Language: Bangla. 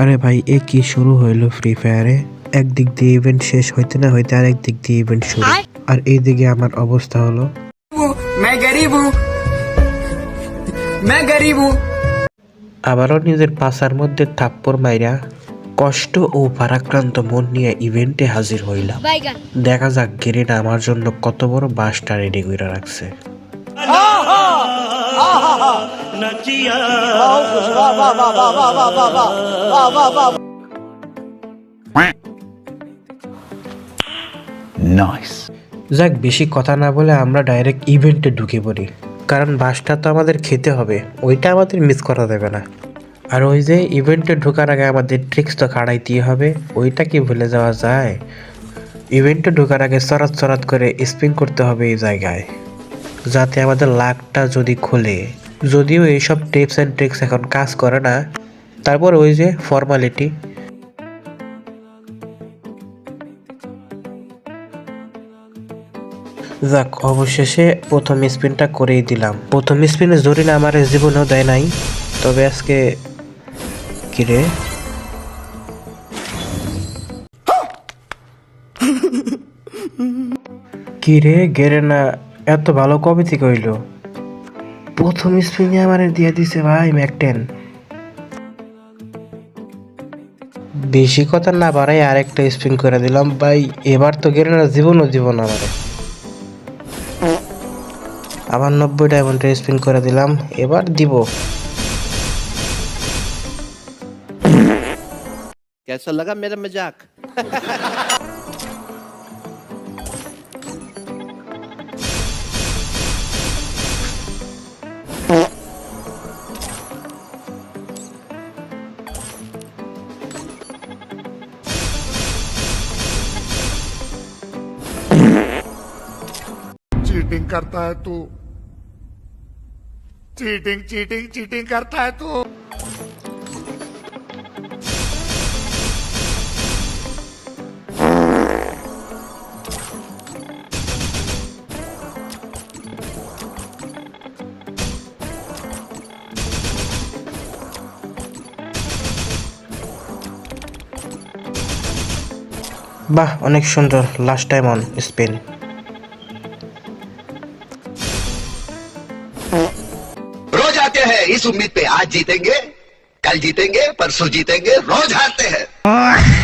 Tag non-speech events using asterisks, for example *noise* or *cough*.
আরে ভাই এ কি শুরু হইল ফ্রি ফায়ারে একদিক দিয়ে ইভেন্ট শেষ হইতে না হইতে আরেক দিক দিয়ে ইভেন্ট শুরু। আর এইদিকে আমার অবস্থা হলো। আবারও নিজের পাশার মধ্যে থাপ্পড় মাইরা কষ্ট ও ভারাক্রান্ত মন নিয়ে ইভেন্টে হাজির হইলাম। দেখা যাক গেরিনা আমার জন্য কত বড় বাসটা রেডি করে রাখছে। যাক বেশি কথা না বলে আমরা ডাইরেক্ট ইভেন্টে ঢুকে পড়ি। কারণ বাসটা তো আমাদের খেতে হবে ওইটা আমাদের মিস করা যাবে না। আর ওই যে ইভেন্টে ঢোকার আগে আমাদের ট্রিক্স তো খাড়াইতেই হবে ওইটা কি ভুলে যাওয়া যায়? ইভেন্টে ঢোকার আগে চরাত চরাত করে স্পিন করতে হবে এই জায়গায়। যাতে আমাদের লাকটা যদি খোলে। যদিও এইসব টিপস অ্যান্ড ট্রিক্স এখন কাজ করে না, তারপর ওই যে ফর্মালিটি। যাক, অবশেষে প্রথম স্পিনটা করেই দিলাম। প্রথম স্পিনে জরিনা আমার জীবনেও দেয় নাই, তবে আজকে কিরে কিরে গেরে না এত ভালো কবে থেকে হইলো প্রথম স্পিনে আমার দিয়ে দিছে ভাই ম্যাকটেন বেশি কথা না বাড়াই আরেকটা স্পিন করে দিলাম ভাই এবার তো গেরে না জীবনও জীবন আমারে আবার নব্বই ডায়মন্ড স্পিন করে দিলাম এবার দিব कैसा लगा मेरा मजाक *laughs* चीटिंग करता है तू चीटिंग चीटिंग चीटिंग करता है तू বাহ অনেক সুন্দর লাস্ট টাইম অন স্পিন आते हैं इस उम्मीद पे। आज जीतेंगे कल जीतेंगे परसों जीतेंगे रोज हारते हैं।